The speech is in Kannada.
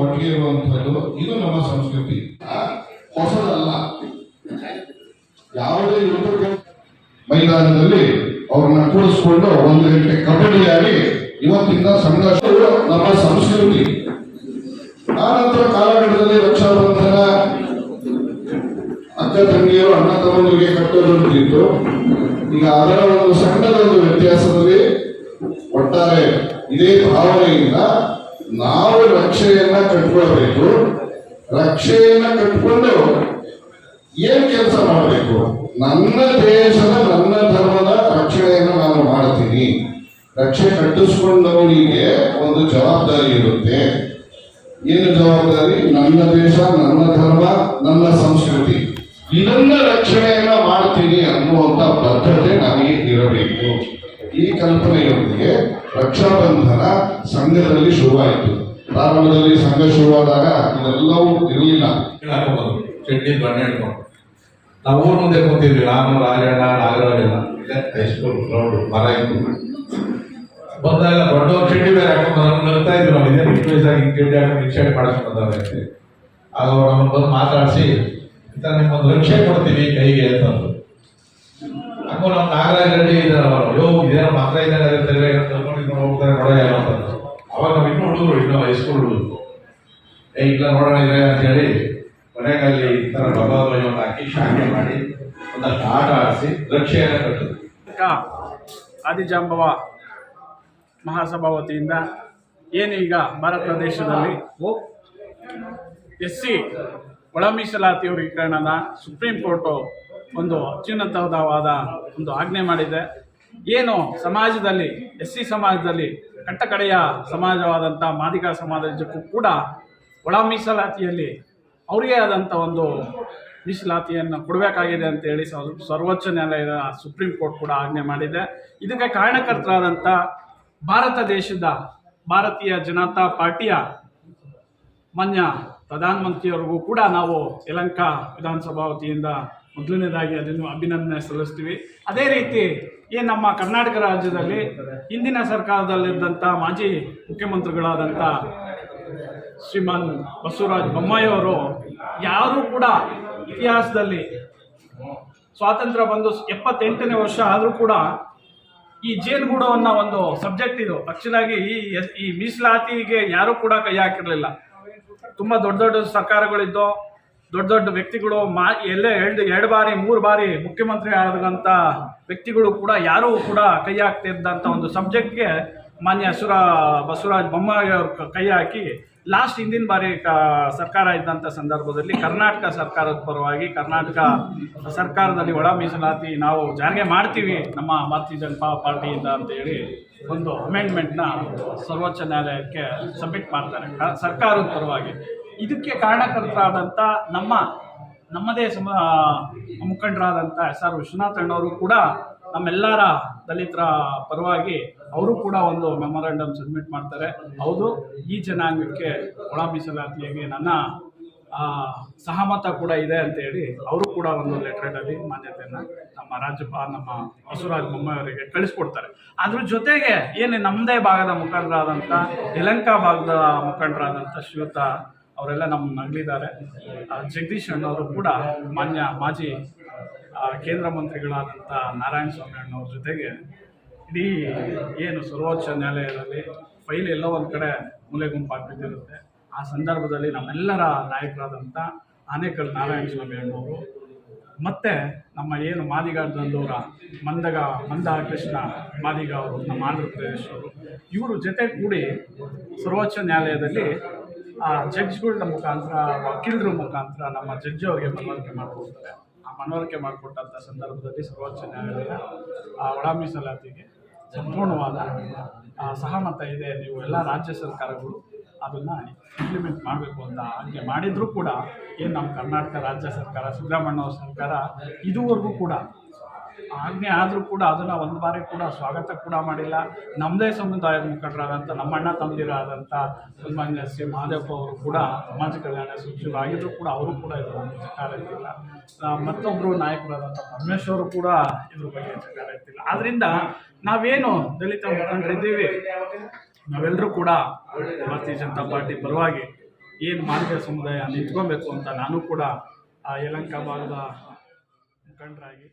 ಒಟ್ಟಿಗೆ ಇರುವಂತಹದ್ದು ಇದು ನಮ್ಮ ಸಂಸ್ಕೃತಿ. ಹೊಸದಲ್ಲ. ಯಾವುದೇ ಯುವಕರಿಗೆ ಮೈದಾನದಲ್ಲಿ ಅವ್ರನ್ನ ಕೂಡಿಸ್ಕೊಂಡು ಒಂದು ಗಂಟೆ ಕಬಡ್ಡಿ ಆಡಿ ಇವತ್ತಿಂದ ಸಂಘರ್ಷ ನಮ್ಮ ಸಂಸ್ಕೃತಿ. ಆ ನಂತರ ಕಾಲಘಟ್ಟದಲ್ಲಿ ರಕ್ಷಾಬಂಧನ ಅಕ್ಕ ತಂಗಿಯರು, ಅಣ್ಣ ತಮ್ಮನಿಗೆ ಕಟ್ಟೋದು ಅಂತಿತ್ತು ಈಗ ಅದರ ಒಂದು ಸಣ್ಣದೊಂದು ವ್ಯತ್ಯಾಸದಲ್ಲಿ ಒಟ್ಟಾರೆ ಇದೇ ಭಾವನೆಯಿಂದ ನಾವು ರಕ್ಷೆಯನ್ನ ಕಟ್ಕೊಳ್ಬೇಕು. ರಕ್ಷೆಯನ್ನ ಕಟ್ಕೊಂಡು ಏನ್ ಕೆಲಸ ಮಾಡಬೇಕು? ನನ್ನ ದೇಶದ, ನನ್ನ ಧರ್ಮದ ರಕ್ಷಣೆಯನ್ನು ನಾನು ಮಾಡ್ತೀನಿ. ರಕ್ಷೆ ಕಟ್ಟಿಸ್ಕೊಂಡವನಿಗೆ ಒಂದು ಜವಾಬ್ದಾರಿ ಇರುತ್ತೆ. ಏನು ಜವಾಬ್ದಾರಿ? ನನ್ನ ದೇಶ, ನನ್ನ ಧರ್ಮ, ನನ್ನ ಸಂಸ್ಕೃತಿ. ಇದನ್ನ ರಕ್ಷಣೆಯನ್ನ ಮಾಡ್ತೀನಿ ಅನ್ನುವಂತ ಬದ್ಧತೆ ನಮಗೆ ಇರಬೇಕು. ಈ ಕಲ್ಪನೆಯೊಂದಿಗೆ ರಕ್ಷಾಬಂಧನ ಸಂಘದಲ್ಲಿ ಶುರುವಾಯಿತು. ಪ್ರಾರಂಭದಲ್ಲಿ ಸಂಘ ಶುರುವಾದಾಗ ಇದೆಲ್ಲವೂ ಇರಲಿಲ್ಲ. ಚಟ್ನಿ ಬಣ್ಣ ಹಿಡ್ಕೊಂಡು ನಾವು ಊರ್ ಮುಂದೆ ಕೂತಿದ್ವಿ. ನಾನು, ರಾಜಣ್ಣ ನಾಗರಾಜಣ್ಣ ಹೈಸ್ಕೂಲ್ ಗ್ರೌಂಡ್ ಮರ ಇತ್ತು. ಬಂದಾಗ ದೊಡ್ಡವ್ರು ಚಟ್ನಿ ಬೇರೆ ಹಾಕೊಂಡು ನಗ್ತಾ ಇದ್ರು. ನಾವು ಇದೇ ವಯಸ್ಸಾಗಿ ಹಿಂಗೆ ಚಡ್ಡಿ ಹಾಕೊಂಡು ಮಾಡಕ್ ಬಂದವ್ರೆ ಆಗ ಅವ್ರು ಅವ್ರನ್ನ ಬಂದು ಮಾತಾಡಿಸಿ ಇಂಥ ನಿಮ್ಮೊಂದು ರಕ್ಷೆ ಕೊಡ್ತೀವಿ ಕೈಗೆ ಅಂತಂದ್ರು. ಹಂಗು ನಮ್ಮ ನಾಗರಾಜ ರೆಡ್ಡಿ ಇದ್ದಾರೆ ಅವರು. ಯೋ ಇದೇನೋ ಮಾತ್ರ ಇದ್ದಾರೆ ಅದೇ ತಲೆ ಹೋಗ್ತಾರೆ ನೋಡೋ ಏನೋ ಅಂತಂದ್ರು ಅವಾಗ ನಾವು ಇನ್ನೂ ಹುಡುಗರು ಇನ್ನೂ ಹೈಸ್ಕೂಲ್ ಹುಡುಗರು. ಏ ಇಲ್ಲ ನೋಡೋಣ ಇದೆ ಅಂತ ಹೇಳಿ ಕೊನೆಗಲ್ಲಿ ಈ ಥರ ಭಗವದ್ವಜವನ್ನು ಹಾಕಿ ಶಾಖೆ ಮಾಡಿ ಒಂದಷ್ಟು ಆಟ ಆಡಿಸಿ ರಕ್ಷೆಯನ್ನು ಕಟ್ಟಿದ್ರು. ಆದಿಜಾಂಬವ ಮಹಾಸಭಾ ವತಿಯಿಂದ ಏನು ಈಗ ಭಾರತ ದೇಶದಲ್ಲಿ? ಎಸ್ ಸಿ ಒಳ ಮೀಸಲಾತಿ ವರ್ಗೀಕರಣದ ಸುಪ್ರೀಂ ಕೋರ್ಟು ಒಂದು ಅತ್ಯುನ್ನತವಾದ ಒಂದು ಆಜ್ಞೆ ಮಾಡಿದೆ. ಏನು ಸಮಾಜದಲ್ಲಿ, ಎಸ್ ಸಿ ಸಮಾಜದಲ್ಲಿ, ಕಟ್ಟಕಡೆಯ ಸಮಾಜವಾದಂಥ ಮಾದಿಗ ಸಮಾಜಕ್ಕೂ ಕೂಡ ಒಳ ಮೀಸಲಾತಿಯಲ್ಲಿ ಅವರಿಗೆ ಆದಂಥ ಒಂದು ಮೀಸಲಾತಿಯನ್ನು ಕೊಡಬೇಕಾಗಿದೆ ಅಂತ ಸರ್ವ- ಸರ್ವೋಚ್ಚ ನ್ಯಾಯಾಲಯದ ಸುಪ್ರೀಂ ಕೋರ್ಟ್ ಕೂಡ ಆಜ್ಞೆ ಮಾಡಿದೆ. ಇದಕ್ಕೆ ಕಾರಣಕರ್ತರಾದಂಥ ಭಾರತ ದೇಶದ ಭಾರತೀಯ ಜನತಾ ಪಾರ್ಟಿಯ ಮಾನ್ಯ ಪ್ರಧಾನಮಂತ್ರಿಯವರಿಗೂ ಕೂಡ ನಾವು ಯಲಂಕ ವಿಧಾನಸಭಾ ವತಿಯಿಂದ ಮೊದಲನೇದಾಗಿ ಅದನ್ನು ಅಭಿನಂದನೆ ಸಲ್ಲಿಸ್ತೀವಿ. ಅದೇ ರೀತಿ ಈ ನಮ್ಮ ಕರ್ನಾಟಕ ರಾಜ್ಯದಲ್ಲಿ ಹಿಂದಿನ ಸರ್ಕಾರದಲ್ಲಿದ್ದಂಥ ಮಾಜಿ ಮುಖ್ಯಮಂತ್ರಿಗಳಾದಂಥ ಶ್ರೀಮಾನ್ ಬಸವರಾಜ ಬೊಮ್ಮಾಯಿಯವರು ಯಾರೂ ಕೂಡ ಇತಿಹಾಸದಲ್ಲಿ ಸ್ವಾತಂತ್ರ್ಯ ಬಂದು ಎಪ್ಪತ್ತೆಂಟನೇ ವರ್ಷ ಆದರೂ ಕೂಡ ಈ ಜೇನುಗೂಡವನ್ನು ಒಂದು ಸಬ್ಜೆಕ್ಟ್ ಇದು. ಆಕ್ಚುಲಾಗಿ ಈ ಈ ಮೀಸಲಾತಿಗೆ ಯಾರೂ ಕೂಡ ಕೈ ಹಾಕಿರಲಿಲ್ಲ. ತುಂಬ ದೊಡ್ಡ ದೊಡ್ಡ ಸರ್ಕಾರಗಳಿದ್ದು, ದೊಡ್ಡ ದೊಡ್ಡ ವ್ಯಕ್ತಿಗಳು ಮಾ, ಎಲ್ಲೇ ಎರಡು ಎರಡು ಬಾರಿ, ಮೂರು ಬಾರಿ ಮುಖ್ಯಮಂತ್ರಿ ಆದಂಥ ವ್ಯಕ್ತಿಗಳು ಕೂಡ ಯಾರೂ ಕೂಡ ಕೈ ಹಾಕ್ತಿದ್ದಂಥ ಒಂದು ಸಬ್ಜೆಕ್ಟ್ಗೆ ಮಾನ್ಯ ಸುರ ಬಸವರಾಜ ಬೊಮ್ಮಾಯಿ ಅವ್ರ ಕೈ ಹಾಕಿ ಲಾಸ್ಟ್ ಹಿಂದಿನ ಬಾರಿ ಕ ಸರ್ಕಾರ ಇದ್ದಂಥ ಸಂದರ್ಭದಲ್ಲಿ ಕರ್ನಾಟಕ ಸರ್ಕಾರದ ಪರವಾಗಿ ಕರ್ನಾಟಕ ಸರ್ಕಾರದಲ್ಲಿ ಒಳ ಮೀಸಲಾತಿ ನಾವು ಜಾರಿಗೆ ಮಾಡ್ತೀವಿ ನಮ್ಮ ಭಾರತೀಯ ಜನತಾ ಪಾರ್ಟಿಯಿಂದ ಅಂತ ಹೇಳಿ ಒಂದು ಅಮೆಂಡ್ಮೆಂಟ್ನ ಸರ್ವೋಚ್ಚ ನ್ಯಾಯಾಲಯಕ್ಕೆ ಸಬ್ಮಿಟ್ ಮಾಡ್ತಾರೆ. ಸರ್ಕಾರದ ಪರವಾಗಿ. ಇದಕ್ಕೆ ಕಾರಣಕರ್ತರಾದಂಥ ನಮ್ಮ, ನಮ್ಮದೇ ಸಮ ಮುಖಂಡರಾದಂಥ ಎಸ್ ಆರ್ ವಿಶ್ವನಾಥ್ ಅಣ್ಣವರು ಕೂಡ ನಮ್ಮೆಲ್ಲರ ದಲಿತರ ಪರವಾಗಿ ಅವರು ಕೂಡ ಒಂದು ಮೆಮೊರಾಂಡಮ್ ಸಬ್ಮಿಟ್ ಮಾಡ್ತಾರೆ. ಹೌದು, ಈ ಜನಾಂಗಕ್ಕೆ ಒಳ ಮೀಸಲಾತಿಯಾಗಿ ನನ್ನ ಸಹಮತ ಕೂಡ ಇದೆ ಅಂತ ಹೇಳಿ ಅವರು ಕೂಡ ಒಂದು ಲೆಟ್ರಲ್ಲಿ ಮಾನ್ಯತೆಯನ್ನು ನಮ್ಮ ರಾಜ್ಯಪಾಲ, ನಮ್ಮ ಬಸವರಾಜ ಬೊಮ್ಮಾಯಿ ಅವರಿಗೆ ಕಳಿಸ್ಕೊಡ್ತಾರೆ. ಅದ್ರ ಜೊತೆಗೆ ಏನು ನಮ್ಮದೇ ಭಾಗದ ಮುಖಂಡರಾದಂಥ, ಯಲಂಕ ಭಾಗದ ಮುಖಂಡರಾದಂಥ ಶ್ರೀಯುತ ಅವರೆಲ್ಲ ನಮ್ಮ ನಗಲಿದ್ದಾರೆ ಜಗದೀಶ್ ಅಣ್ಣವರು ಕೂಡ ಮಾನ್ಯ ಮಾಜಿ ಕೇಂದ್ರ ಮಂತ್ರಿಗಳಾದಂಥ ನಾರಾಯಣ ಸ್ವಾಮಿ ಅಣ್ಣವ್ರ ಜೊತೆಗೆ ಇಡೀ ಏನು ಸರ್ವೋಚ್ಚ ನ್ಯಾಯಾಲಯದಲ್ಲಿ ಫೈಲ್ ಎಲ್ಲ ಒಂದು ಕಡೆ ಮೂಲೆ ಗುಂಪಾಗ್ಬಿಟ್ಟಿರುತ್ತೆ ಆ ಸಂದರ್ಭದಲ್ಲಿ ನಮ್ಮೆಲ್ಲರ ನಾಯಕರಾದಂಥ ಆನೇಕಲ್ ನಾರಾಯಣ ಸ್ವಾಮಿ ಅಣ್ಣವರು, ಮತ್ತೆ ನಮ್ಮ ಏನು ಮಾದಿಗಾರ್ದಲ್ಲೂರ ಮಂದಗ ಮಂದ ಕೃಷ್ಣ ಮಾದಿಗ ಅವರು, ನಮ್ಮ ಆಂಧ್ರ ಪ್ರದೇಶವರು ಇವರು ಜೊತೆ ಕೂಡಿ ಸರ್ವೋಚ್ಚ ನ್ಯಾಯಾಲಯದಲ್ಲಿ ಆ ಜಡ್ಜ್ಗಳ ಮುಖಾಂತರ, ವಕೀಲರ ಮುಖಾಂತರ ನಮ್ಮ ಜಡ್ಜ್ ಅವರಿಗೆ ಮನವರಿಕೆ ಮಾಡಿಕೊಡ್ತಾರೆ. ಮನವರಿಕೆ ಮಾಡಿಕೊಟ್ಟಂಥ ಸಂದರ್ಭದಲ್ಲಿ ಸರ್ವೋಚ್ಚ ನ್ಯಾಯಾಲಯ, ಆ ಒಳ ಮೀಸಲಾತಿಗೆ ಸಂಪೂರ್ಣವಾದ ಸಹಮತ ಇದೆ. ನೀವು ಎಲ್ಲ ರಾಜ್ಯ ಸರ್ಕಾರಗಳು ಅದನ್ನು ಇಂಪ್ಲಿಮೆಂಟ್ ಮಾಡಬೇಕು ಅಂತ ಹಾಗೆ ಮಾಡಿದರೂ ಕೂಡ ಏನು ನಮ್ಮ ಕರ್ನಾಟಕ ರಾಜ್ಯ ಸರ್ಕಾರ ಅವ್ರ ಸರ್ಕಾರ ಇದುವರೆಗೂ ಕೂಡ ಆಜ್ಞೆ ಆದರೂ ಕೂಡ ಅದನ್ನು ಒಂದು ಬಾರಿ ಕೂಡ ಸ್ವಾಗತ ಕೂಡ ಮಾಡಿಲ್ಲ. ನಮ್ಮದೇ ಸಮುದಾಯದ ಮುಖಂಡರಾದಂಥ ನಮ್ಮಣ್ಣ ತಂದಿರಾದಂಥ ಸನ್ಮಾನ್ಯ ಸಿ. ಮಹಾದೇವಪ್ಪ ಅವರು ಕೂಡ ಸಮಾಜ ಕಲ್ಯಾಣ ಸಚಿವರಾಗಿದ್ದರೂ ಕೂಡ ಅವರು ಕೂಡ ಇದ್ರ ಬಗ್ಗೆ ಎತ್ತಿಲ್ಲ ಆ, ಮತ್ತೊಬ್ಬರು ನಾಯಕರಾದಂಥ ಪರಮೇಶ್ವರು ಕೂಡ ಇದ್ರ ಬಗ್ಗೆ ಚಕಾರ ಎತ್ತಿಲ್ಲ ಆದ್ದರಿಂದ ನಾವೇನು ದಲಿತ ಮುಖಂಡರಿದ್ದೀವಿ ನಾವೆಲ್ಲರೂ ಕೂಡ ಭಾರತೀಯ ಜನತಾ ಪಾರ್ಟಿ ಪರವಾಗಿ ಏನು ಮಾದಿಗ ಸಮುದಾಯ ನಿಂತ್ಕೊಬೇಕು ಅಂತ ನಾನು ಕೂಡ ಆ ಯಲಂಕ ಭಾಗದ ಮುಖಂಡರಾಗಿ